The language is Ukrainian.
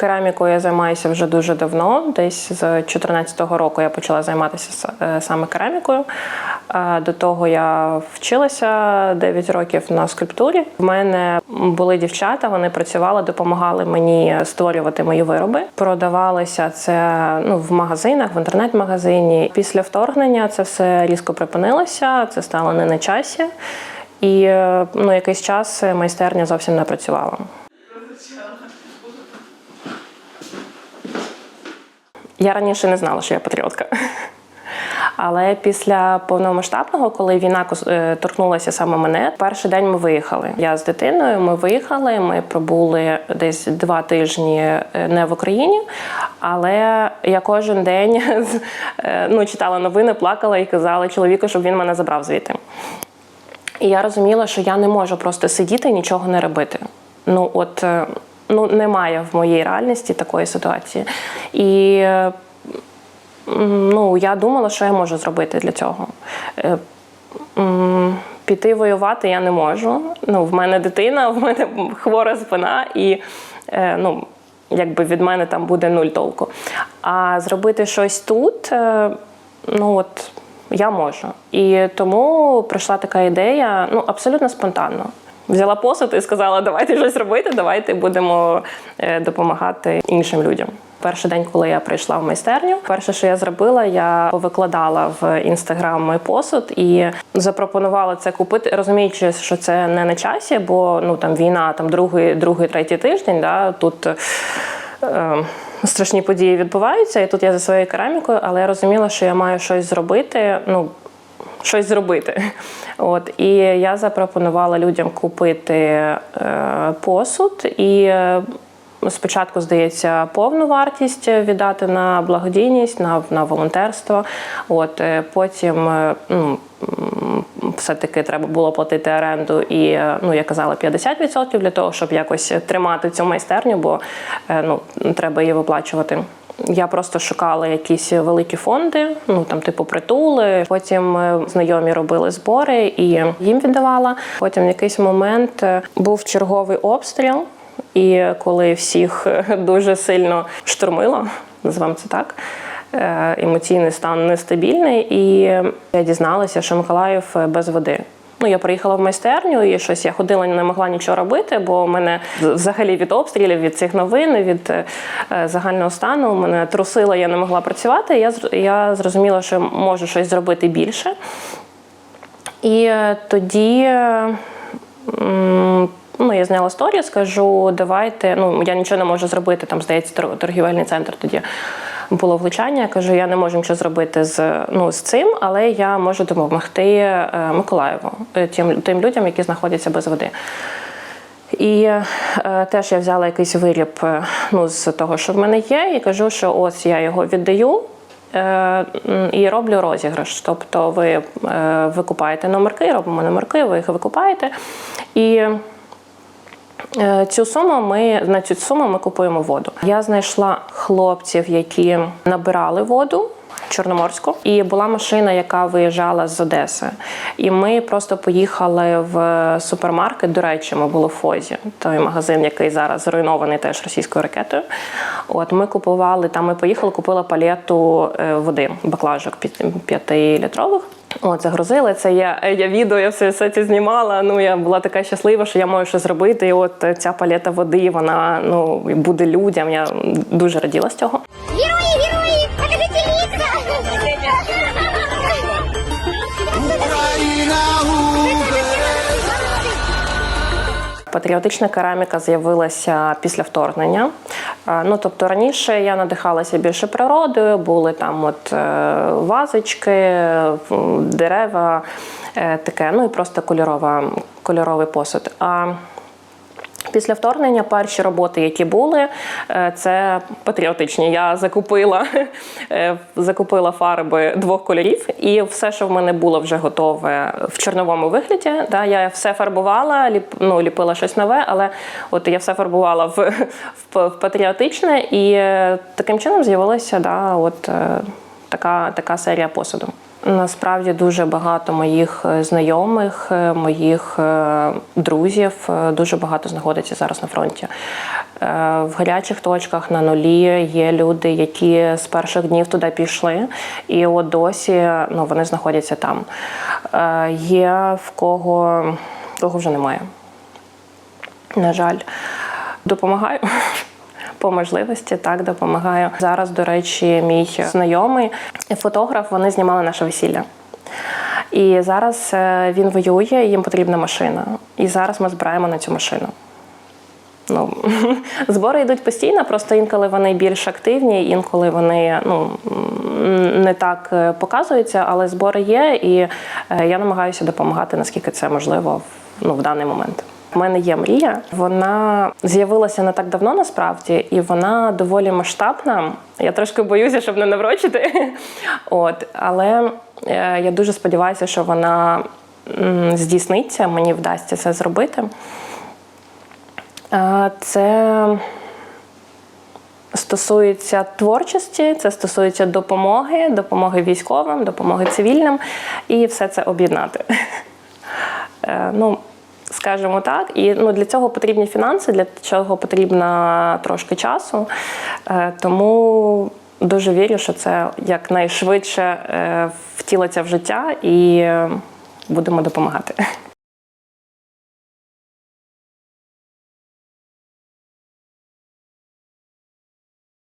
Керамікою я займаюся вже дуже давно. Десь з 2014 року я почала займатися е, саме керамікою. Е, До того я вчилася 9 років на скульптурі. В мене були дівчата, вони працювали, допомагали мені створювати мої вироби. Продавалися це ну, в магазинах, в інтернет-магазині. Після вторгнення це все різко припинилося, це стало не на часі. І е, ну, якийсь час майстерня зовсім не працювала. Я раніше не знала, що я патріотка. Але після повномасштабного, коли війна е, торкнулася саме мене, перший день ми виїхали. Я з дитиною. Ми виїхали. Ми пробули десь два тижні е, не в Україні. Але я кожен день е, ну, читала новини, плакала і казала чоловіку, щоб він мене забрав звідти. І я розуміла, що я не можу просто сидіти і нічого не робити. Ну, от ну, немає в моїй реальності такої ситуації. І ну, я думала, що я можу зробити для цього. Е, Піти воювати я не можу. Ну, в мене дитина, в мене хвора спина, і е, ну, якби від мене там буде нуль толку. А зробити щось тут, е, ну от я можу. І тому прийшла така ідея, ну абсолютно спонтанно. Взяла посуд і сказала, давайте щось робити, давайте будемо е, допомагати іншим людям. Перший день, коли я прийшла в майстерню, перше, що я зробила, я викладала в інстаграм мій посуд і запропонувала це купити, розуміючи, що це не на часі, бо ну там війна, там другий, другий, третій тиждень. Да, тут е, страшні події відбуваються, і тут я за своєю керамікою, але я розуміла, що я маю щось зробити. Ну, щось зробити. От і я запропонувала людям купити е, посуд і. е, Спочатку, здається, повну вартість віддати на благодійність, на, на волонтерство. От е, потім е, ну, все-таки треба було платити оренду і, ну, я казала, 50% для того, щоб якось тримати цю майстерню, бо ну, треба її виплачувати. Я просто шукала якісь великі фонди, ну там типу притули. Потім е, знайомі робили збори і їм віддавала. Потім в якийсь момент е, був черговий обстріл, і коли всіх е, дуже сильно штурмило, називаємо це так. Емоційний стан нестабільний, і я дізналася, що Миколаїв без води. Ну, я приїхала в майстерню і щось я ходила, не могла нічого робити, бо в мене взагалі від обстрілів, від цих новин, від е, загального стану мене трусило, я не могла працювати. Я, я зрозуміла, що можу щось зробити більше. І е, тоді ну, я зняла сторі, скажу, давайте. Ну, я нічого не можу зробити, там, здається, торгівельний центр тоді було влучання. Я кажу, я не можу нічого зробити з, ну, з цим, але я можу допомогти е, Миколаєву, е, тим, тим людям, які знаходяться без води. І е, теж я взяла якийсь виріб е, ну, з того, що в мене є, і кажу, що ось я його віддаю. е, І роблю розіграш. Тобто ви е, викупаєте номерки, робимо номерки, ви їх викупаєте. І Е, цю суму ми на цю суму ми купуємо воду. Я знайшла хлопців, які набирали воду. Чорноморську, і була машина, яка виїжджала з Одеси. І ми просто поїхали в супермаркет. До речі, ми були в Фозі, той магазин, який зараз зруйнований теж російською ракетою. От ми купували там. Ми поїхали, купила палету е, води, баклажок 5-літрових. О, це загрузили це. Я я відео, я все, все це знімала. Ну я була така щаслива, що я маю що зробити. І от е, ця палета води, вона ну буде людям. Я дуже раділа з цього. Герої, герої! Покажіть лица! Патріотична кераміка з'явилася після вторгнення. Е, Ну тобто раніше я надихалася більше природою, були там от е, вазочки, дерева, е, таке, ну і просто кольорова, кольоровий посуд. А Після вторгнення перші роботи, які були, е, це патріотичні. Я закупила, е, закупила фарби двох кольорів, і все, що в мене було вже готове в чорновому вигляді. Да, я все фарбувала, ліп, ну, ліпила щось нове, але от я все фарбувала в, в, в патріотичне, і е, таким чином з'явилася да, от, така, така серія посуду. Насправді дуже багато моїх е, знайомих, е, моїх е, друзів дуже багато знаходиться зараз на фронті. В гарячих точках на нулі є люди, які з перших днів туди пішли, і от досі ну, вони знаходяться там. Є в кого, кого вже немає. На жаль, допомагаю. По можливості так допомагаю. Зараз, до речі, мій знайомий фотограф, вони знімали наше весілля. І зараз е, він воює, їм потрібна машина. І зараз ми збираємо на цю машину. Ну, збори йдуть постійно, просто інколи вони більш активні, інколи вони ну, не так е, показуються, але збори є, і е, я намагаюся допомагати, наскільки це можливо ну, в даний момент. У мене є мрія. Вона з'явилася не так давно насправді, і вона доволі масштабна. Я трошки боюся, щоб не наврочити. От, але е, я дуже сподіваюся, що вона здійсниться, мені вдасться це зробити. Це стосується творчості, це стосується допомоги, допомоги військовим, допомоги цивільним і все це об'єднати. Е, Ну, скажімо так, і ну, для цього потрібні фінанси, для цього потрібно трошки часу. Е, Тому дуже вірю, що це якнайшвидше е, втілиться в життя і е, будемо допомагати.